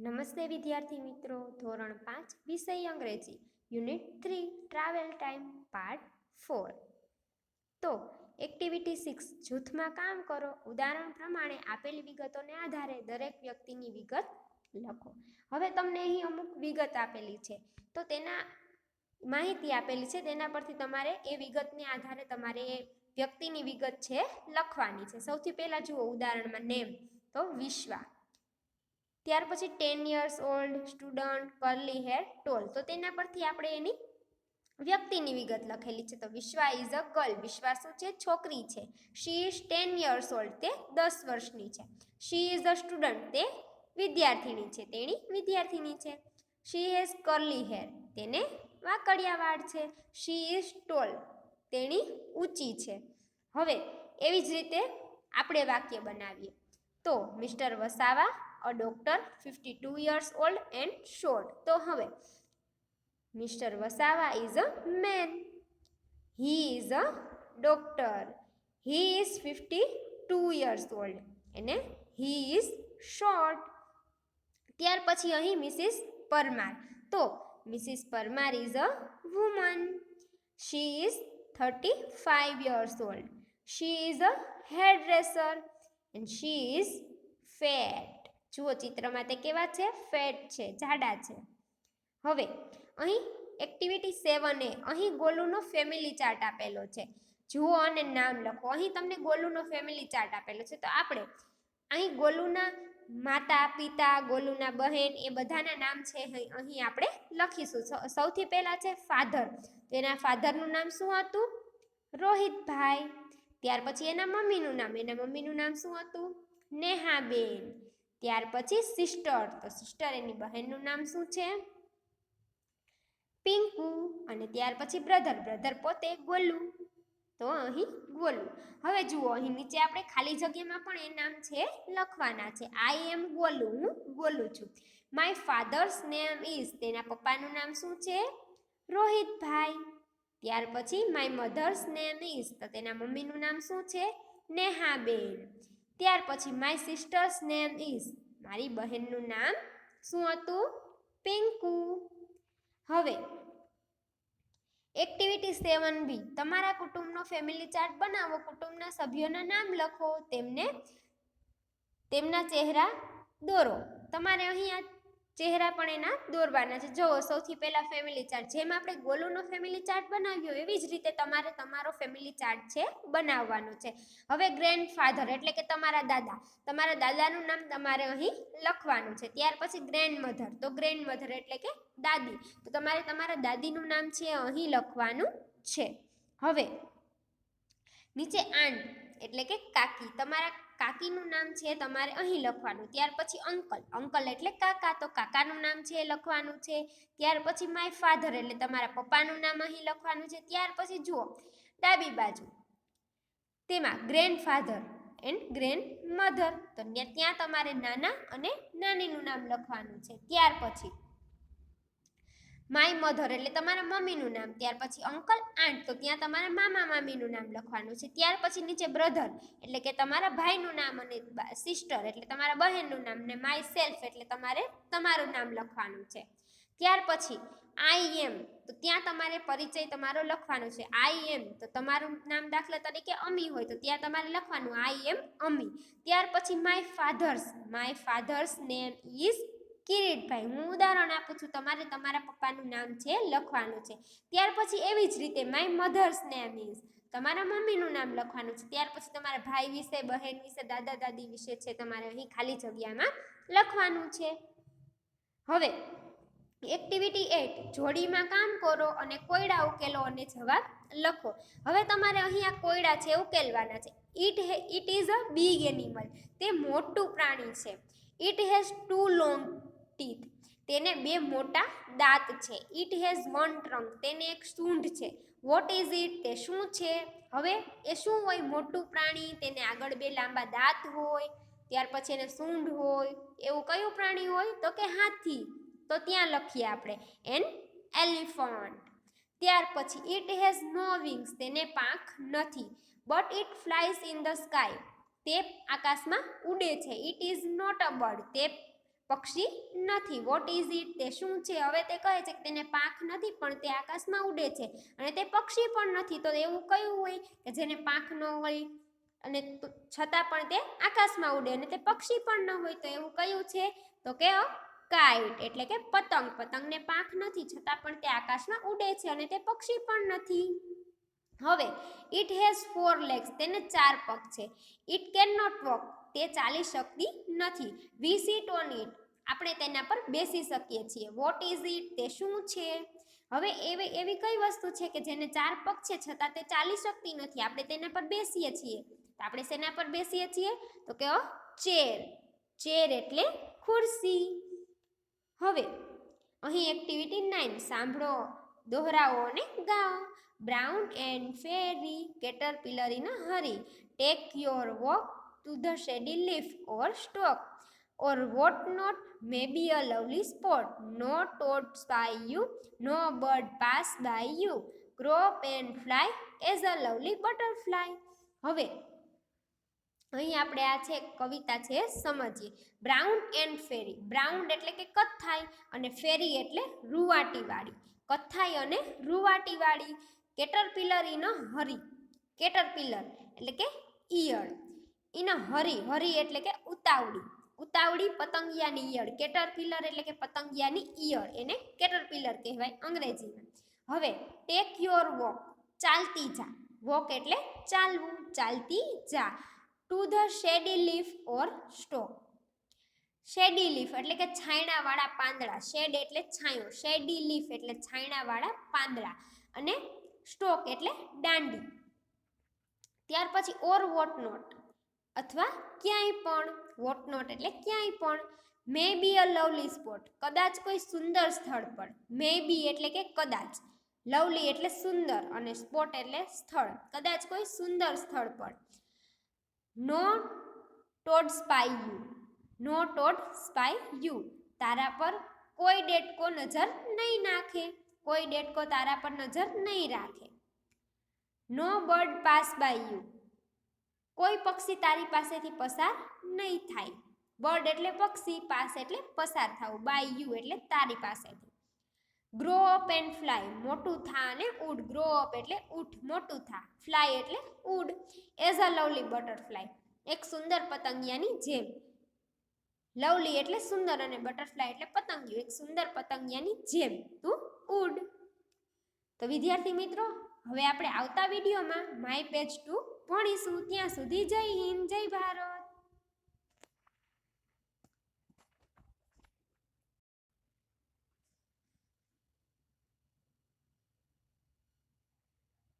નમસ્તે વિદ્યાર્થી મિત્રો. ધોરણ પાંચ, વિષય અંગ્રેજી. Unit three, travel time, part four. તો, એક્ટિવિટી સિક્સ, જૂથમાં કામ કરો. ઉદાહરણ પ્રમાણે આપેલી વિગતોને આધારે દરેક વ્યક્તિની વિગત લખો. હવે તમને અહીં અમુક વિગત આપેલી છે. તો તેના, માહિતી આપેલી છે. તેના પરથી તમારે એ વિગતને આધારે તમારે એ વ્યક્તિની વિગત છે લખવાની છે. સૌથી પહેલાં જુઓ ઉદાહરણમાં નેમ. તો વિશ્વા. ત્યાર પછી ten years old student curly hair tall તો તેના પરથી આપણે એની વ્યક્તિની વિગત લખેલી છે. તો Vishwa is a girl Vishwa શું છે? છોકરી છે. She is ten years old તે દસ વર્ષની છે. શી ઇઝ અ સ્ટુડન્ટ તે વિદ્યાર્થીની છે. તેણી વિદ્યાર્થીની છે. શી હેઝ કર્લી હેર તેને વાકડિયા વાળ છે. શી ઇઝ ટોલ તેણી ઊંચી છે. હવે એવી જ રીતે આપણે વાક્ય બનાવીએ. તો mister Vasava a doctor fifty two years old and short તો હવે mister Vasava is a man he is a doctor he is fifty two years old અને હી ઇઝ શોર્ટ ત્યાર પછી અહીં મિસિસ પરમાર. તો Mrs Parmar is a woman she is thirty five years old she is a hairdresser and she is fat જુઓ ચિત્રમાં તે કેવા છે? ફેટ છે, જાડા છે. હવે, અહીં એક્ટિવિટી સેવન એ અહીં ગોલુનો ફેમિલી ચાર્ટ આપેલો છે. જુઓ અને નામ લખો. અહીં તમને ગોલુનો ફેમિલી ચાર્ટ આપેલો છે. તો આપણે અહીં ગોલુના માતા, પિતા, ગોલુના બહેન એ બધાના નામ છે અહીં આપણે લખીશું. સૌથી પહેલાં છે ફાધર તેના ફાધરનું નામ શું હતું? રોહિતભાઈ. ત્યાર પછી એના મમ્મીનું નામ. એના મમ્મીનું નામ શું હતું? નેહાબેન. ત્યાર પછી સિસ્ટર તો સિસ્ટર એની બહેનનું નામ શું છે? પિંકુ. અને ત્યાર પછી બ્રધર બ્રધર પોતે ગોલું. તો અહીં ગોલું. હવે જુઓ, અહીં નીચે આપણે ખાલી જગ્યામાં પણ એ નામ છે લખવાના છે. આઈ એમ ગોલું. હું ગોલું છું. માય ફાધર્સ નેમ ઇઝ તેના પપ્પાનું નામ શું છે? રોહિતભાઈ. ત્યાર પછી માય મધર્સ નેમ ઇઝ તો તેના મમ્મીનું નામ શું છે? નેહાબેન. ત્યાર પછી માય સિસ્ટર્સ નેમ ઇઝ મારી બહેનનું નામ શું હતું? પિંકુ હવે એક્ટિવિટી સેવન બી તમારા કુટુંબનો ફેમિલી ચાર્ટ બનાવો. કુટુંબના સભ્યોના નામ લખો. તેમને, તેમના ચહેરા દોરો. તમારે અહીંયા ચહેરા પણ એના દોરવાના છે. જુઓ, સૌથી પહેલાં ફેમિલી ચાર્ટ જેમ આપણે ગોલુનો ફેમિલી ચાર્ટ બનાવ્યો, એવી જ રીતે તમારે તમારો ફેમિલી ચાર્ટ છે, બનાવવાનો છે. હવે ગ્રેન્ડ ફાધર એટલે કે તમારા દાદા. તમારા દાદાનું નામ તમારે અહીં લખવાનું છે. ત્યાર પછી ગ્રેન્ડ મધર તો ગ્રેન્ડ મધર એટલે કે દાદી. તો તમારે તમારા દાદીનું નામ છે, અહીં લખવાનું છે. હવે, નીચે આંટ એટલે કે કાકી. તમારા કાકીનું નામ છે તમારે અહીં લખવાનું. ત્યાર પછી અંકલ. અંકલ એટલે કાકા. તો કાકાનું નામ છે એ લખવાનું છે. ત્યાર પછી માય ફાધર એટલે તમારા પપ્પાનું નામ અહીં લખવાનું છે. ત્યાર પછી જુઓ. ડાબી બાજુ. તેમાં grandfather and grandmother તો ત્યાં તમારે નાના અને નાનીનું નામ લખવાનું છે. ત્યાર પછી માય મધર એટલે તમારા મમ્મીનું નામ. ત્યાર પછી અંકલ આંટ તો ત્યાં તમારા મામા, મામીનું નામ લખવાનું છે. ત્યાર પછી નીચે બ્રધર એટલે કે તમારા ભાઈનું નામ અને સિસ્ટર એટલે તમારા બહેનનું નામ ને માય સેલ્ફ એટલે તમારે તમારું નામ લખવાનું છે. ત્યાર પછી આઈ એમ તો ત્યાં તમારે પરિચય તમારો લખવાનો છે. આઈ એમ તો તમારું નામ દાખલા તરીકે અમી હોય, તો ત્યાં તમારે લખવાનું આઈ એમ અમી. ત્યાર પછી my father's my father's name is Kiritbhai, હું ઉદાહરણ આપું છું. તમારે તમારા પપ્પાનું નામ છે, લખવાનું છે. ત્યાર પછી એવી જ રીતે માય મધર્સ નેમ ઇઝ તમારા મમ્મીનું નામ લખવાનું છે. ત્યાર પછી તમારા ભાઈ વિશે, બહેન વિશે, દાદા દાદી વિશે છે તમારે અહીં ખાલી જગ્યામાં લખવાનું છે. હવે એક્ટિવિટી એટ જોડીમાં કામ કરો અને કોયડા ઉકેલો અને જવાબ લખો. હવે તમારે અહીંયા કોયડા છે ઉકેલવાના છે. It it is a big animal તે મોટું પ્રાણી છે. It has two long teeth. તેને બે મોટા દાંત છે. ઇટ હેઝ વન ટ્રંક તેને એક સૂંઢ છે. વોટ ઇઝ ઇટ તે શું છે? હવે એ શું હોય? મોટું પ્રાણી, તેને આગળ બે લાંબા દાંત હોય, ત્યાર પછી એને સૂંઢ હોય. એવું કયું પ્રાણી હોય? તો કે હાથી. તો ત્યાં લખીએ આપણે એન એલિફન્ટ ત્યાર પછી ઇટ હેઝ નો વિંગ્સ તેને પાંખ નથી. But it flies in the sky તે આકાશમાં ઉડે છે. It is not a bird તે પક્ષી નથી. વોટ ઇઝ ઇટ તે શું છે? હવે તે કહે છે કે તેને પાંખ નથી, પણ તે આકાશમાં ઉડે છે અને તે પક્ષી પણ નથી. તો એવું કયું હોય? કે જેને પાંખ ન હોય અને છતાં પણ તે આકાશમાં ઉડે અને તે પક્ષી પણ ન હોય, તો એવું કયું છે? તો કે કાઇટ, એટલે કે પતંગ. પતંગને પાંખ નથી, છતાં પણ તે આકાશમાં ઉડે છે અને તે પક્ષી પણ નથી. હવે ઇટ હેઝ ફોર લેગ્સ તેને ચાર પગ છે. ઇટ કેન નોટ વોક તે ચાલી શકતી નથી. વી સીટ ઓન ઇટ આપણે તેના પર બેસી શકીએ છીએ. વોટ ઇઝ ઇટ તે શું છે? હવે એવી એવી કઈ વસ્તુ છે કે જેને ચાર પગ છે, છતાં તે ચાલી શકતી નથી. આપણે તેના પર બેસીએ છીએ. તો આપણે શેના પર બેસીએ છીએ? તો કે ચેર ચેર એટલે ખુરશી. હવે, અહીં એક્ટિવિટી નાઇન સાંભળો. દોહરાવો અને ગાઓ. Brown and furry caterpillar in hurry take your walk to the shady leaf or stalk or what not may be a lovely spot no toad by you no bird pass by you grow up and fly as a lovely butterfly હવે અહીં આપણે આ છે કવિતા છે સમજીએ brown and furry brown એટલે કે કથ્થાઈ અને ફેરી એટલે રૂવાટીવાળી કથ્થાઈ અને રૂવાટીવાળી કેટરપિલર ઇન હરી કેટરપિલર એટલે કે ઈયળ ઇન હરી હરી એટલે કે ઉતાવળી. ઉતાવળી પતંગિયાની ઈયળ. કેટરપિલર એટલે કે પતંગિયાની ઈયળ. એને કેટરપિલર કહેવાય અંગ્રેજીમાં. હવે ટેક યોર વોક ચાલતી જા. વોક એટલે ચાલવું, ચાલતી જા. To the shady leaf or stalk shady leaf એટલે કે છાયણાવાળા પાંદડા. શેડ એટલે છાંયો. શેડી લીફ એટલે છાયણાવાળા પાંદડા. અને સ્ટોક એટલે દાંડી. ત્યાર પછી ઓર વોટ નોટ અથવા ક્યાંય પણ વોટ નોટ એટલે ક્યાંય પણ. મે બી અ લવલી સ્પોટ કદાચ કોઈ સુંદર સ્થળ પર. મે બી એટલે કે કદાચ. લવલી એટલે સુંદર અને સ્પોટ એટલે સ્થળ. કદાચ કોઈ સુંદર સ્થળ પર. No toad spy you no toad spy you તારા પર કોઈ ડેટકો નજર નહીં નાખે. કોઈ ડેટકો તારા પર નજર નહીં રાખે. No bird pass by you કોઈ પક્ષી તારી પાસેથી પસાર નહીં થાય. બર્ડ એટલે પક્ષી, પાસ એટલે પસાર થવું. બાય યુ એટલે તારી પાસેથી. ગ્રો અપ એન્ડ ફ્લાય મોટું થા અને ઉડ ગ્રો અપ એટલે ઉઠ મોટું થા. ફ્લાય એટલે ઉડ એઝ અ લવલી બટરફ્લાય એક સુંદર પતંગિયાની જેમ. લવલી એટલે સુંદર અને બટરફ્લાય એટલે પતંગિયું. એક સુંદર પતંગિયાની જેમ. તું ઉડ તો વિદ્યાર્થી મિત્રો, હવે આપણે આવતા વિડીયોમાં માય પેજ ટુ ભણીશું ત્યાં સુધી જય હિન્દ જય ભારત.